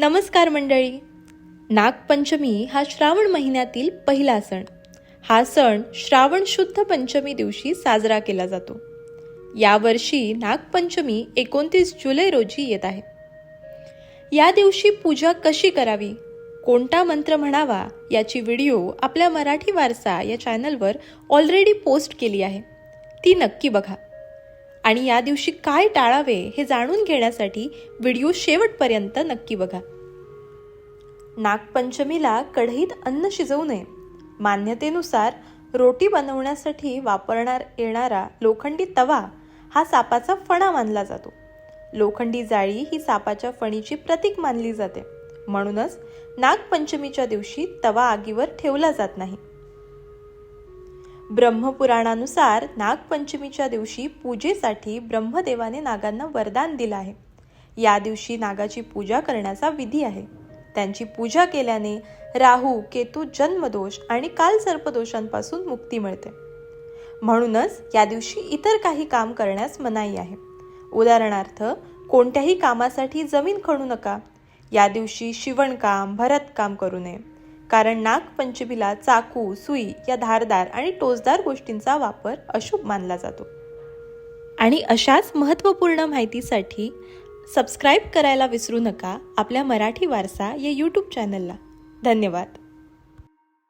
नमस्कार मंडळी. नागपंचमी हा श्रावण महिन्यातील पहिला सण. हा सण श्रावण शुद्ध पंचमी दिवशी साजरा केला जातो. यावर्षी नागपंचमी एकोणतीस जुलै रोजी येत आहे. या दिवशी पूजा कशी करावी कोणता मंत्र म्हणावा याची व्हिडिओ आपल्या मराठी वारसा या चॅनलवर ऑलरेडी पोस्ट केली आहे. ती नक्की बघा. आणि या दिवशी काय टाळावे हे जाणून घेण्यासाठी व्हिडिओ शेवटपर्यंत नक्की बघा. नागपंचमीला कढईत अन्न शिजवू नये. मान्यतेनुसार रोटी बनवण्यासाठी वापरणार येणारा लोखंडी तवा हा सापाचा फणा मानला जातो. लोखंडी जाळी ही सापाच्या फणीची प्रतीक मानली जाते. म्हणूनच नागपंचमीच्या दिवशी तवा आगीवर ठेवला जात नाही. ब्रह्मपुराणानुसार नागपंचमीच्या दिवशी पूजेसाठी ब्रह्मदेवाने नागांना वरदान दिलं आहे. या दिवशी नागाची पूजा करण्याचा विधी आहे. त्यांची पूजा केल्याने राहू केतू जन्मदोष आणि कालसर्पदोषांपासून मुक्ती मिळते. म्हणूनच या दिवशी इतर काही काम करण्यास मनाई आहे. उदाहरणार्थ कोणत्याही कामासाठी जमीन खणू नका. या दिवशी शिवणकाम भरतकाम करू नये. कारण नागपंचमीला चाकू सुई या धारदार आणि टोचदार गोष्टींचा वापर अशुभ मानला जातो. आणि अशाच महत्त्वपूर्ण माहितीसाठी सबस्क्राईब करायला विसरू नका आपल्या मराठी वारसा या यूट्यूब चॅनलला धन्यवाद.